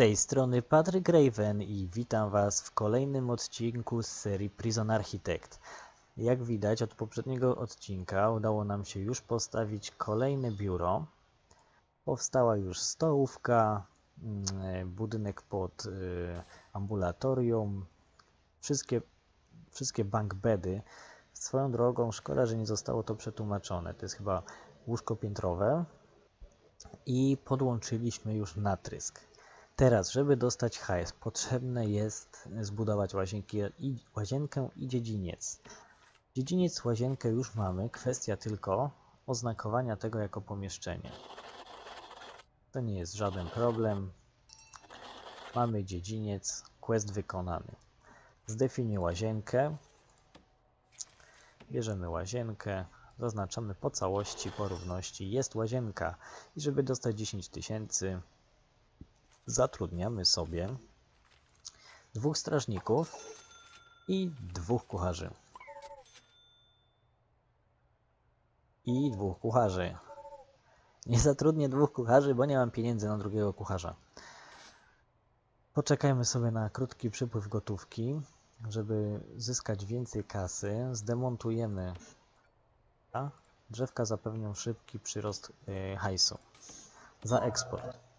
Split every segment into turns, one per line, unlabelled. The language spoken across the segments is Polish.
tej strony Patryk Raven i witam Was w kolejnym odcinku z serii Prison Architect. Jak widać od poprzedniego odcinka udało nam się już postawić kolejne biuro. Powstała już stołówka, mm, budynek pod y, ambulatorium, wszystkie, wszystkie bankbedy. Swoją drogą szkoda, że nie zostało to przetłumaczone. To jest chyba łóżko piętrowe i podłączyliśmy już natrysk. Teraz, żeby dostać hajs, potrzebne jest zbudować łazienki, i, łazienkę i dziedziniec. Dziedziniec, łazienkę już mamy, kwestia tylko oznakowania tego jako pomieszczenie. To nie jest żaden problem. Mamy dziedziniec, quest wykonany. Zdefiniuj łazienkę. Bierzemy łazienkę, zaznaczamy po całości, po równości. Jest łazienka i żeby dostać 10 tysięcy, zatrudniamy sobie dwóch strażników i dwóch kucharzy. I dwóch kucharzy. Nie zatrudnię dwóch kucharzy, bo nie mam pieniędzy na drugiego kucharza. Poczekajmy sobie na krótki przypływ gotówki, żeby zyskać więcej kasy. Zdemontujemy. Drzewka zapewnią szybki przyrost yy, hajsu za eksport.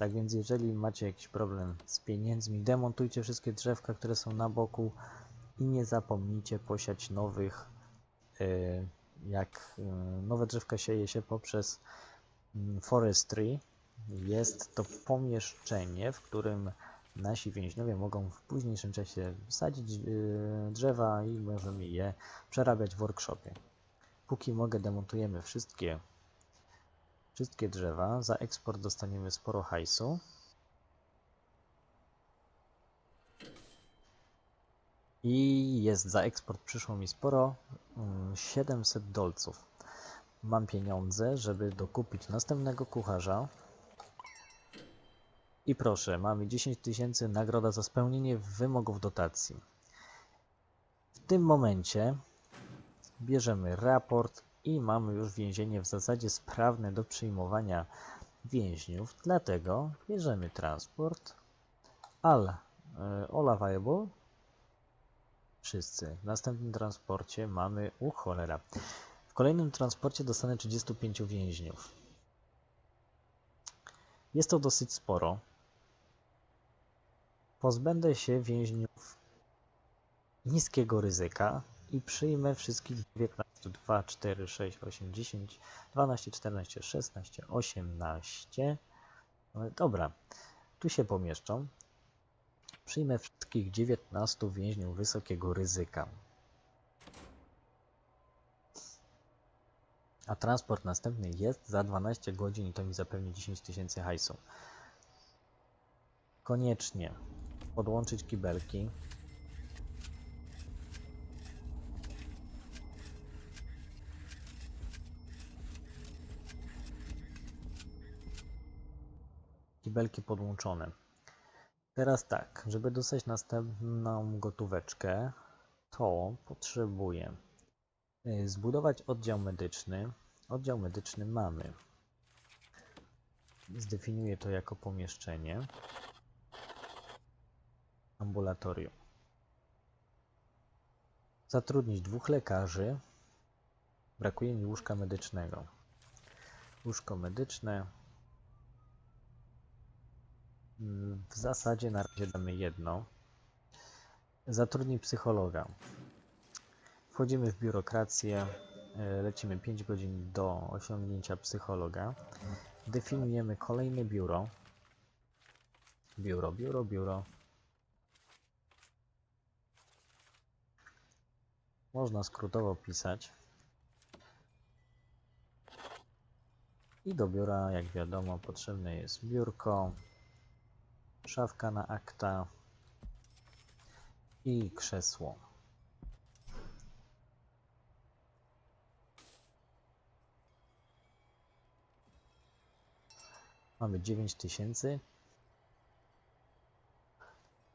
Tak więc jeżeli macie jakiś problem z pieniędzmi, demontujcie wszystkie drzewka, które są na boku i nie zapomnijcie posiać nowych, y, jak y, nowe drzewka sieje się poprzez mm, forestry. Jest to pomieszczenie, w którym nasi więźniowie mogą w późniejszym czasie sadzić y, drzewa i możemy je przerabiać w workshopie. Póki mogę, demontujemy wszystkie wszystkie drzewa. Za eksport dostaniemy sporo hajsu. I jest za eksport przyszło mi sporo, 700 mm, dolców. Mam pieniądze, żeby dokupić następnego kucharza. I proszę, mamy 10 tysięcy nagroda za spełnienie wymogów dotacji. W tym momencie bierzemy raport i mamy już więzienie w zasadzie sprawne do przyjmowania więźniów, dlatego bierzemy transport all, e, all available wszyscy. W następnym transporcie mamy, u cholera, w kolejnym transporcie dostanę 35 więźniów. Jest to dosyć sporo. Pozbędę się więźniów niskiego ryzyka i przyjmę wszystkich 19 2, 4, 6, 8, 10, 12, 14, 16, 18. Dobra, tu się pomieszczą. Przyjmę wszystkich 19 więźniów wysokiego ryzyka. A transport następny jest za 12 godzin i to mi zapewni 10 tysięcy hajsu. Koniecznie podłączyć kibelki. Kibelki podłączone. Teraz tak, żeby dostać następną gotóweczkę, to potrzebuję y, zbudować oddział medyczny. Oddział medyczny mamy. Zdefiniuję to jako pomieszczenie. Ambulatorium. Zatrudnić dwóch lekarzy. Brakuje mi łóżka medycznego. Łóżko medyczne w zasadzie na razie damy jedno. Zatrudnij psychologa. Wchodzimy w biurokrację, e, lecimy 5 godzin do osiągnięcia psychologa. Definiujemy kolejne biuro. Biuro, biuro, biuro. Można skrótowo pisać. I do biura, jak wiadomo, potrzebne jest biurko, szafka na akta i krzesło. Mamy 9000.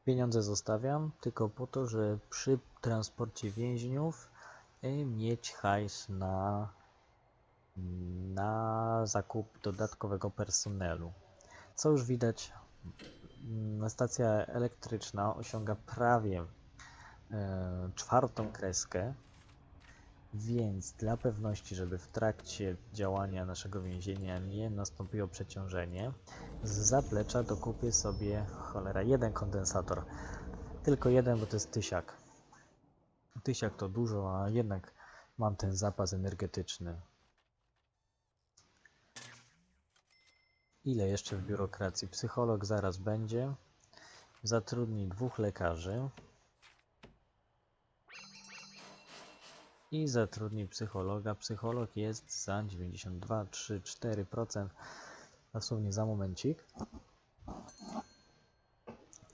Pieniądze zostawiam tylko po to, że przy transporcie więźniów y, mieć hajs na, na zakup dodatkowego personelu. Co już widać Stacja elektryczna osiąga prawie e, czwartą kreskę, więc dla pewności, żeby w trakcie działania naszego więzienia nie nastąpiło przeciążenie, z zaplecza dokupię sobie cholera jeden kondensator. Tylko jeden, bo to jest tysiak. Tysiak to dużo, a jednak mam ten zapas energetyczny. Ile jeszcze w biurokracji? Psycholog zaraz będzie. Zatrudni dwóch lekarzy. I zatrudni psychologa. Psycholog jest za 92, 3, 4%. Dosłownie za momencik.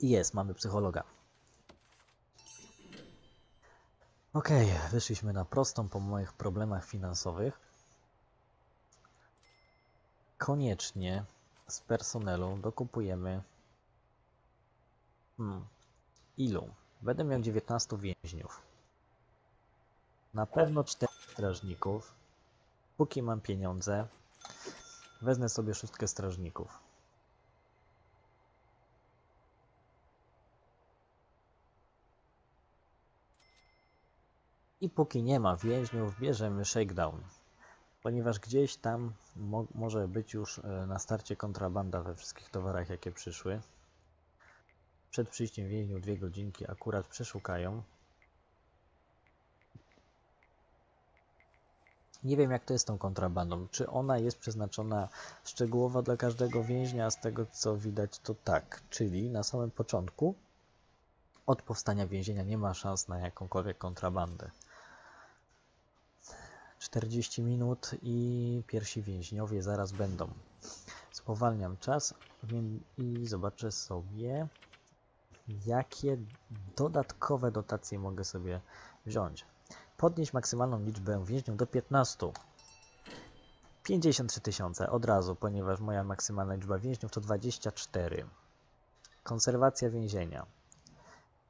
I jest, mamy psychologa. Ok, wyszliśmy na prostą po moich problemach finansowych. Koniecznie z personelu dokupujemy. Hmm, ilu? Będę miał 19 więźniów. Na pewno 4 strażników. Póki mam pieniądze, wezmę sobie szóstkę strażników. I póki nie ma więźniów, bierzemy shakedown. Ponieważ gdzieś tam mo może być już e, na starcie kontrabanda we wszystkich towarach, jakie przyszły. Przed przyjściem więźniów dwie godzinki akurat przeszukają. Nie wiem jak to jest z tą kontrabandą. Czy ona jest przeznaczona szczegółowo dla każdego więźnia? Z tego co widać to tak. Czyli na samym początku od powstania więzienia nie ma szans na jakąkolwiek kontrabandę. 40 minut i pierwsi więźniowie zaraz będą. Spowalniam czas i zobaczę sobie, jakie dodatkowe dotacje mogę sobie wziąć. Podnieść maksymalną liczbę więźniów do 15. 53 tysiące od razu, ponieważ moja maksymalna liczba więźniów to 24. Konserwacja więzienia.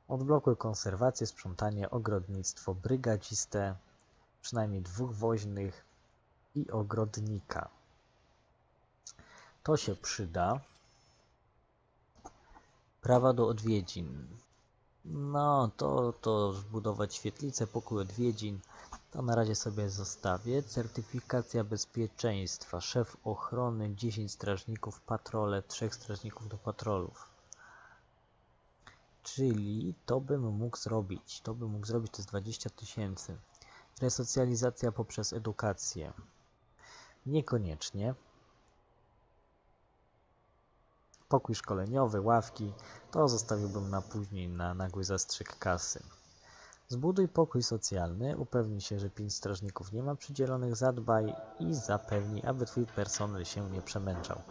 Odblokuj konserwację, sprzątanie, ogrodnictwo, brygadzistę, przynajmniej dwóch woźnych i ogrodnika. To się przyda. Prawa do odwiedzin. No, to, to zbudować świetlicę, pokój odwiedzin. To na razie sobie zostawię. Certyfikacja bezpieczeństwa. Szef ochrony, 10 strażników, patrole, 3 strażników do patrolów. Czyli to bym mógł zrobić. To bym mógł zrobić, to jest 20 tysięcy. Resocjalizacja poprzez edukację. Niekoniecznie. Pokój szkoleniowy, ławki, to zostawiłbym na później, na nagły zastrzyk kasy. Zbuduj pokój socjalny, upewnij się, że pięć strażników nie ma przydzielonych, zadbaj i zapewnij, aby twój personel się nie przemęczał.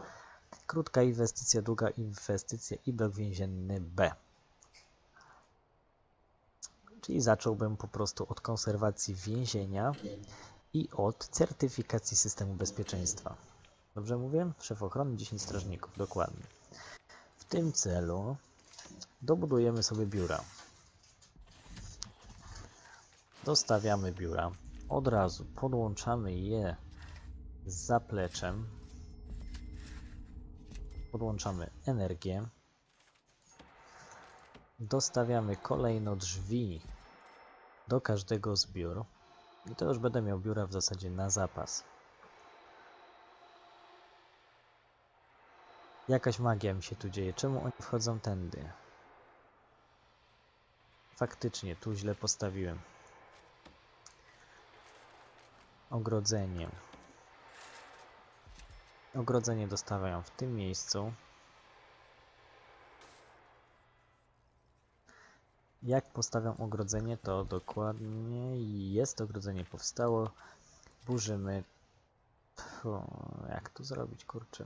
Krótka inwestycja, długa inwestycja i blok więzienny B. Czyli zacząłbym po prostu od konserwacji więzienia i od certyfikacji systemu bezpieczeństwa. Dobrze mówię? Szef ochrony 10 strażników, dokładnie. W tym celu dobudujemy sobie biura. Dostawiamy biura. Od razu podłączamy je z zapleczem. Podłączamy energię. Dostawiamy kolejno drzwi do każdego z biur. I to już będę miał biura w zasadzie na zapas. Jakaś magia mi się tu dzieje. Czemu oni wchodzą tędy? Faktycznie, tu źle postawiłem. Ogrodzenie. Ogrodzenie dostawiają w tym miejscu. Jak postawiam ogrodzenie, to dokładnie jest ogrodzenie powstało. Burzymy. Jak to zrobić, kurczę.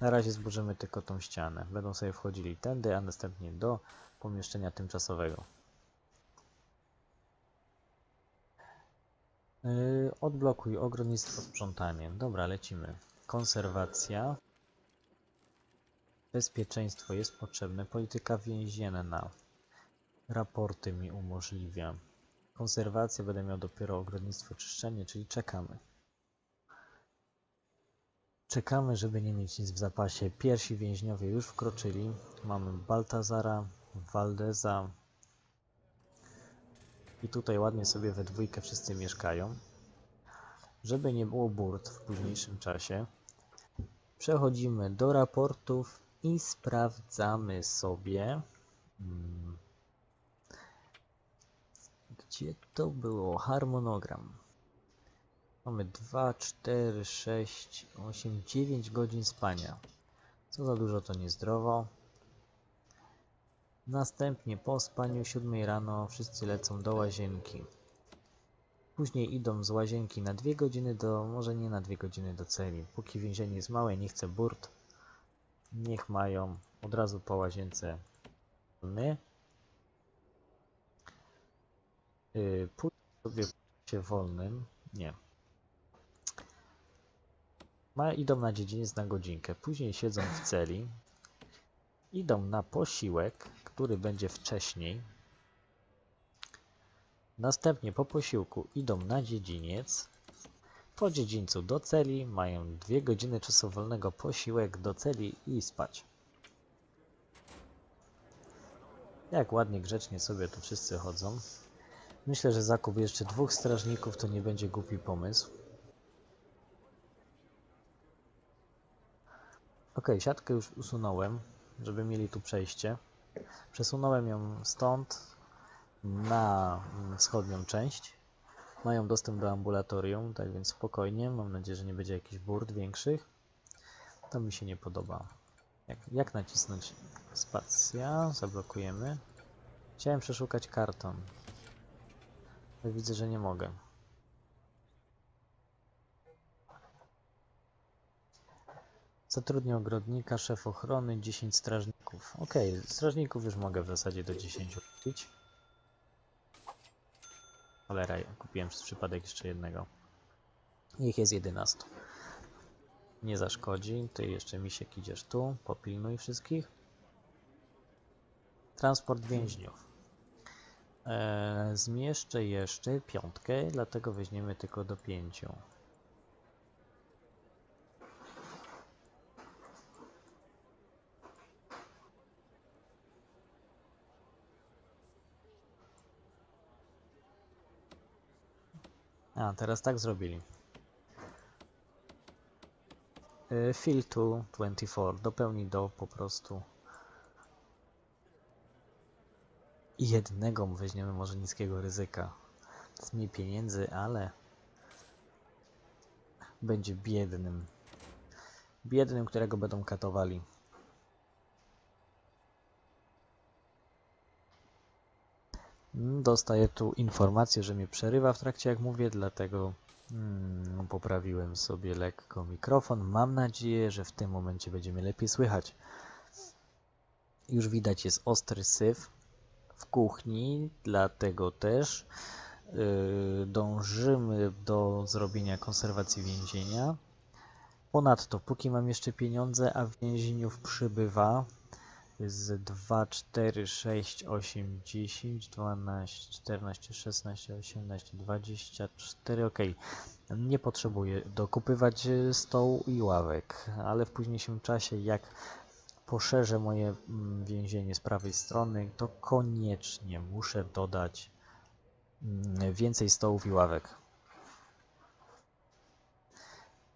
Na razie zburzymy tylko tą ścianę. Będą sobie wchodzili tędy, a następnie do pomieszczenia tymczasowego. Yy, odblokuj ogrodnictwo, sprzątanie. Dobra, lecimy. Konserwacja. Bezpieczeństwo jest potrzebne. Polityka więzienna. Raporty mi umożliwia. Konserwacja będę miał dopiero ogrodnictwo, czyszczenie, czyli czekamy. Czekamy, żeby nie mieć nic w zapasie. Pierwsi więźniowie już wkroczyli. Mamy Baltazara, Valdeza. I tutaj ładnie sobie we dwójkę wszyscy mieszkają. Żeby nie było burt w późniejszym czasie, przechodzimy do raportów i sprawdzamy sobie. mm, Gdzie to było? Harmonogram. Mamy 2, 4, 6, 8, 9 godzin spania. Co za dużo to niezdrowo. Następnie po spaniu 7 rano wszyscy lecą do łazienki. Później idą z łazienki na 2 godziny do, może nie na 2 godziny do celi. Póki więzienie jest małe, nie chce burt, niech mają od razu po łazience my. Yy, pójdę sobie się wolnym, nie. Ma, idą na dziedziniec na godzinkę, później siedzą w celi, idą na posiłek, który będzie wcześniej. Następnie po posiłku idą na dziedziniec. Po dziedzińcu do celi, mają dwie godziny czasu wolnego, posiłek do celi i spać. Jak ładnie, grzecznie sobie tu wszyscy chodzą. Myślę, że zakup jeszcze dwóch strażników to nie będzie głupi pomysł. Ok, siatkę już usunąłem, żeby mieli tu przejście. Przesunąłem ją stąd na wschodnią część. Mają dostęp do ambulatorium, tak więc spokojnie. Mam nadzieję, że nie będzie jakichś burt większych. To mi się nie podoba. Jak, jak nacisnąć spacja? Zablokujemy. Chciałem przeszukać karton. Ale widzę, że nie mogę. Zatrudnię ogrodnika, szef ochrony, 10 strażników. Ok, strażników już mogę w zasadzie do 10 kupić. Cholera, ja kupiłem przez przypadek jeszcze jednego. Ich jest 11. Nie zaszkodzi. Ty jeszcze misiek idziesz tu. Popilnuj wszystkich. Transport więźniów. Eee, zmieszczę jeszcze piątkę, dlatego weźmiemy tylko do pięciu. A, teraz tak zrobili. Y, Fill to 24. Dopełni do po prostu. Jednego weźmiemy może niskiego ryzyka. Jest mniej pieniędzy, ale będzie biednym. Biednym, którego będą katowali. Dostaję tu informację, że mnie przerywa w trakcie jak mówię, dlatego mm, poprawiłem sobie lekko mikrofon. Mam nadzieję, że w tym momencie będzie mnie lepiej słychać. Już widać jest ostry syf w kuchni, dlatego też yy, dążymy do zrobienia konserwacji więzienia. Ponadto, póki mam jeszcze pieniądze, a więźniów przybywa, z 2, 4, 6, 8, 10, 12, 14, 16, 18, 24, ok. Nie potrzebuję dokupywać y, stołu i ławek, ale w późniejszym czasie, jak poszerzę moje mm, więzienie z prawej strony, to koniecznie muszę dodać mm, więcej stołów i ławek.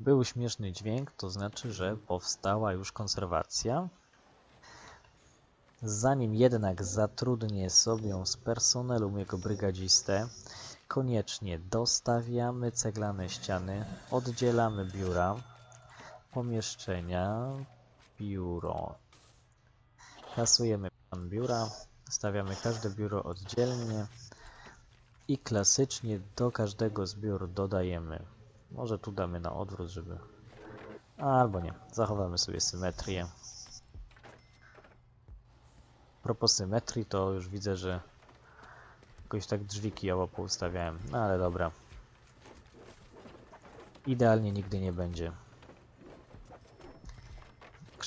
Był śmieszny dźwięk, to znaczy, że powstała już konserwacja. Zanim jednak zatrudnię sobie z personelu mojego brygadzistę, koniecznie dostawiamy ceglane ściany, oddzielamy biura, pomieszczenia, biuro. Kasujemy plan biura, stawiamy każde biuro oddzielnie i klasycznie do każdego z biur dodajemy. Może tu damy na odwrót, żeby... Albo nie, zachowamy sobie symetrię propos symetrii, to już widzę, że jakoś tak drzwi kijowo poustawiałem. No ale dobra. Idealnie nigdy nie będzie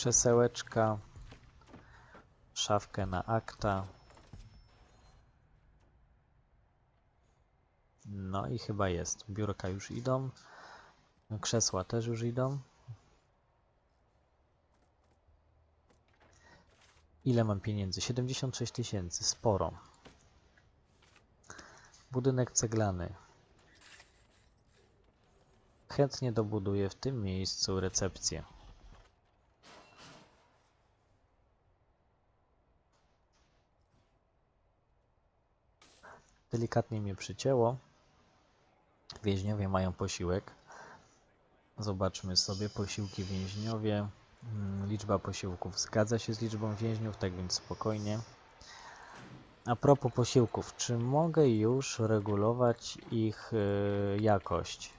krzesełeczka, szafkę na akta. No i chyba jest. Biurka już idą. Krzesła też już idą. Ile mam pieniędzy? 76 tysięcy. Sporo. Budynek ceglany. Chętnie dobuduję w tym miejscu recepcję. Delikatnie mnie przycięło. Więźniowie mają posiłek. Zobaczmy sobie posiłki więźniowie. Mm, Liczba posiłków zgadza się z liczbą więźniów, tak więc spokojnie. A propos posiłków, czy mogę już regulować ich y, jakość?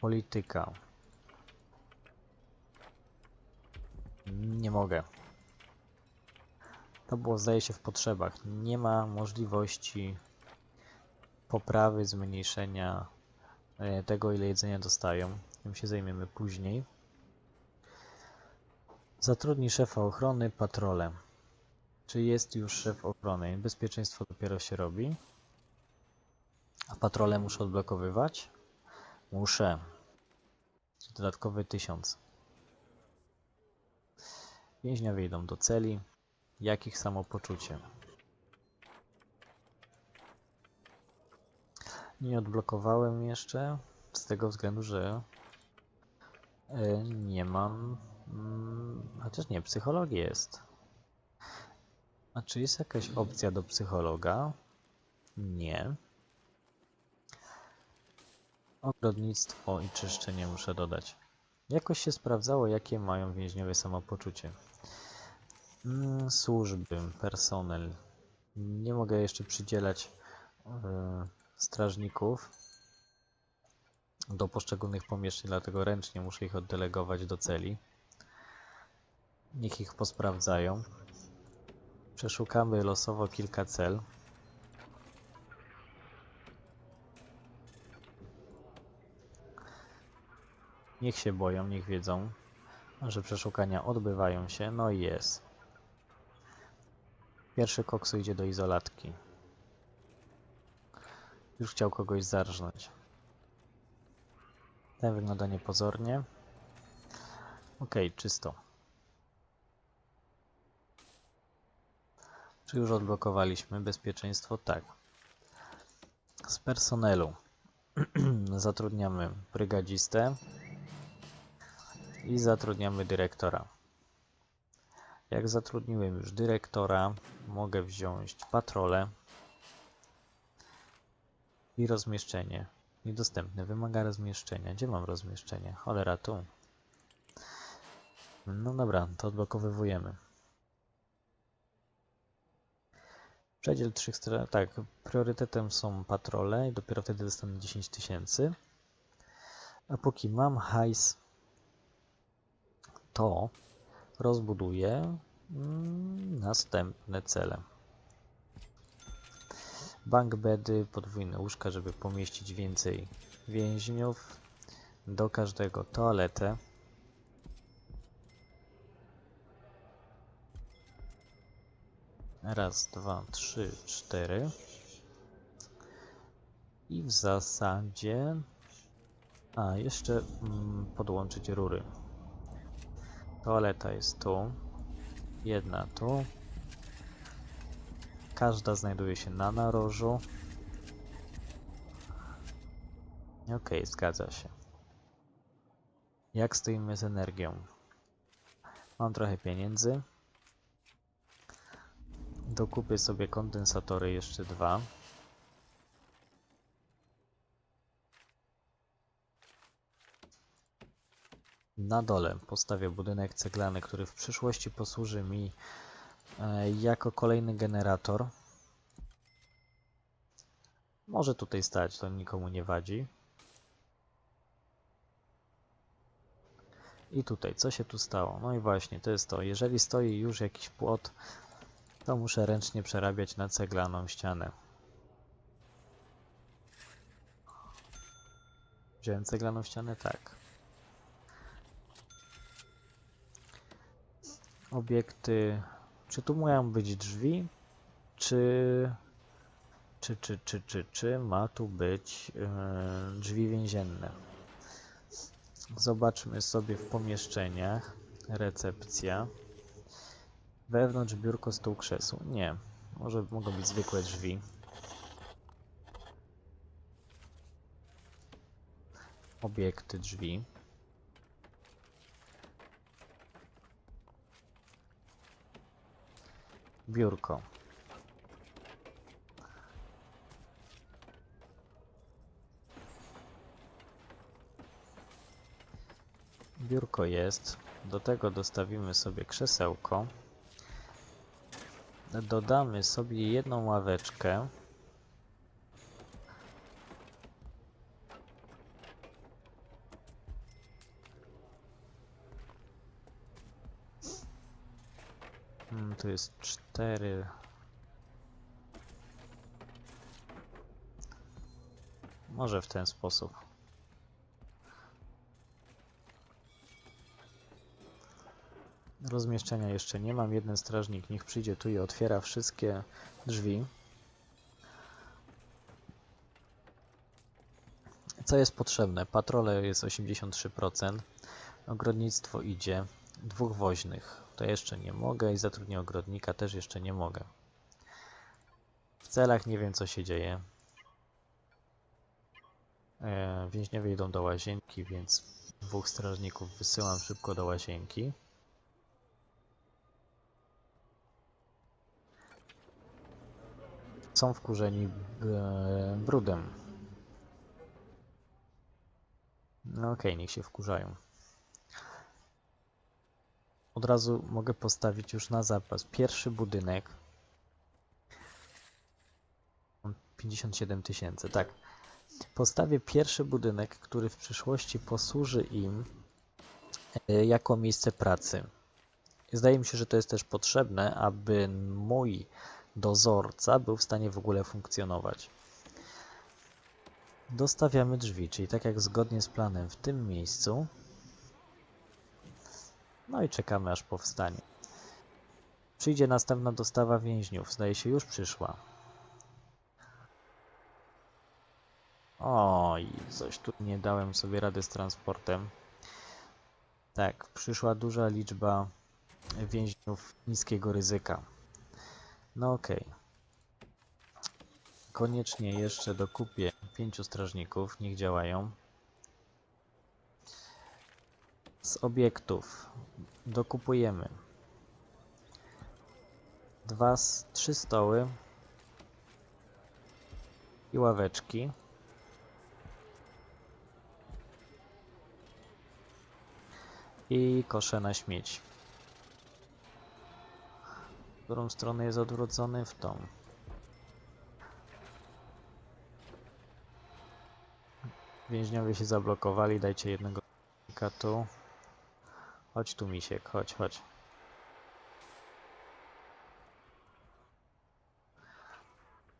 Polityka. Nie mogę. To było zdaje się w potrzebach. Nie ma możliwości poprawy, zmniejszenia e, tego, ile jedzenia dostają. Tym się zajmiemy później. Zatrudnij szefa ochrony, patrole. Czy jest już szef ochrony? Bezpieczeństwo dopiero się robi. A patrole muszę odblokowywać? Muszę. Dodatkowy tysiąc. Więźniowie idą do celi. Jakich samopoczucie? Nie odblokowałem jeszcze, z tego względu, że e, nie mam. mm, Chociaż nie, psychologii jest. A czy jest jakaś opcja do psychologa? Nie. Ogrodnictwo i czyszczenie muszę dodać. Jakoś się sprawdzało, jakie mają więźniowie samopoczucie. Mm, służby, personel. Nie mogę jeszcze przydzielać e, strażników do poszczególnych pomieszczeń, dlatego ręcznie muszę ich oddelegować do celi. Niech ich posprawdzają. Przeszukamy losowo kilka cel. Niech się boją, niech wiedzą, że przeszukania odbywają się. No i jest. Pierwszy koksu idzie do izolatki. Już chciał kogoś zarżnąć. Ten wygląda niepozornie. Ok, czysto. Czy już odblokowaliśmy bezpieczeństwo? Tak. Z personelu zatrudniamy brygadzistę i zatrudniamy dyrektora. Jak zatrudniłem już dyrektora, mogę wziąć patrolę i rozmieszczenie. Niedostępne, wymaga rozmieszczenia. Gdzie mam rozmieszczenie? Cholera, tu. No dobra, to odblokowywujemy. Przedziel trzech stron. Tak, priorytetem są patrole i dopiero wtedy dostanę 10 tysięcy. A póki mam hajs, to rozbuduję mm, następne cele. Bank bedy, podwójne łóżka, żeby pomieścić więcej więźniów. Do każdego toaletę. Raz, dwa, trzy, cztery. I w zasadzie... A, jeszcze mm, podłączyć rury. Toaleta jest tu. Jedna tu. Każda znajduje się na narożu. Ok, zgadza się. Jak stoimy z energią? Mam trochę pieniędzy. Dokupię sobie kondensatory jeszcze dwa. Na dole postawię budynek ceglany, który w przyszłości posłuży mi e, jako kolejny generator. Może tutaj stać, to nikomu nie wadzi. I tutaj, co się tu stało? No i właśnie, to jest to. Jeżeli stoi już jakiś płot, to muszę ręcznie przerabiać na ceglaną ścianę. Wziąłem ceglaną ścianę? Tak. Obiekty. Czy tu mają być drzwi? Czy... Czy, czy, czy, czy, czy ma tu być yy, drzwi więzienne? Zobaczmy sobie w pomieszczeniach, Recepcja. Wewnątrz biurko, stół, krzesło. Nie. Może mogą być zwykłe drzwi. Obiekty drzwi. Biurko. Biurko jest. Do tego dostawimy sobie krzesełko. Dodamy sobie jedną ławeczkę. Hmm, tu jest cztery. Może w ten sposób. Rozmieszczenia jeszcze nie mam. Jeden strażnik niech przyjdzie tu i otwiera wszystkie drzwi. Co jest potrzebne? Patrole jest 83%. Ogrodnictwo idzie. Dwóch woźnych. To jeszcze nie mogę i zatrudnię ogrodnika też jeszcze nie mogę. W celach nie wiem co się dzieje. E, Więźniowie idą do łazienki, więc dwóch strażników wysyłam szybko do łazienki. Są wkurzeni e, brudem. No okej, niech się wkurzają. Od razu mogę postawić już na zapas pierwszy budynek. Mam 57 tysięcy, tak. Postawię pierwszy budynek, który w przyszłości posłuży im e, jako miejsce pracy. Zdaje mi się, że to jest też potrzebne, aby mój dozorca był w stanie w ogóle funkcjonować. Dostawiamy drzwi, czyli tak jak zgodnie z planem w tym miejscu. No i czekamy aż powstanie. Przyjdzie następna dostawa więźniów. Zdaje się już przyszła. Oj, coś tu nie dałem sobie rady z transportem. Tak, przyszła duża liczba więźniów niskiego ryzyka. No okej. Koniecznie jeszcze dokupię pięciu strażników, niech działają. Z obiektów dokupujemy dwa, trzy stoły i ławeczki. I kosze na śmieci. W którą stronę jest odwrócony? W tą. Więźniowie się zablokowali, dajcie jednego tu. Chodź tu, misiek, chodź, chodź.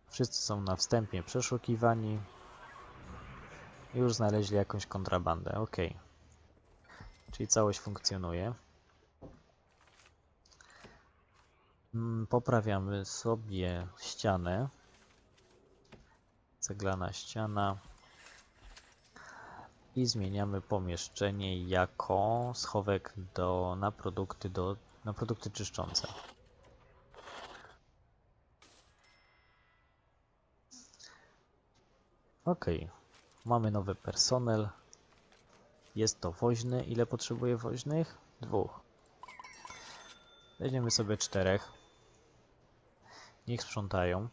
Wszyscy są na wstępie przeszukiwani. Już znaleźli jakąś kontrabandę, ok. Czyli całość funkcjonuje. Mm, Poprawiamy sobie ścianę. Ceglana ściana. I zmieniamy pomieszczenie jako schowek do, na, produkty do, na produkty czyszczące. Ok, mamy nowy personel. Jest to woźny. Ile potrzebuje woźnych? Dwóch. Weźmiemy sobie czterech. Niech sprzątają.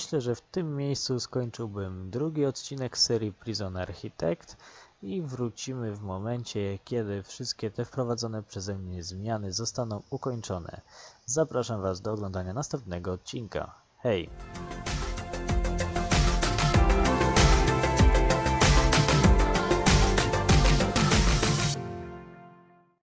Myślę, że w tym miejscu skończyłbym drugi odcinek serii Prison Architect i wrócimy w momencie, kiedy wszystkie te wprowadzone przeze mnie zmiany zostaną ukończone. Zapraszam Was do oglądania następnego odcinka. Hej!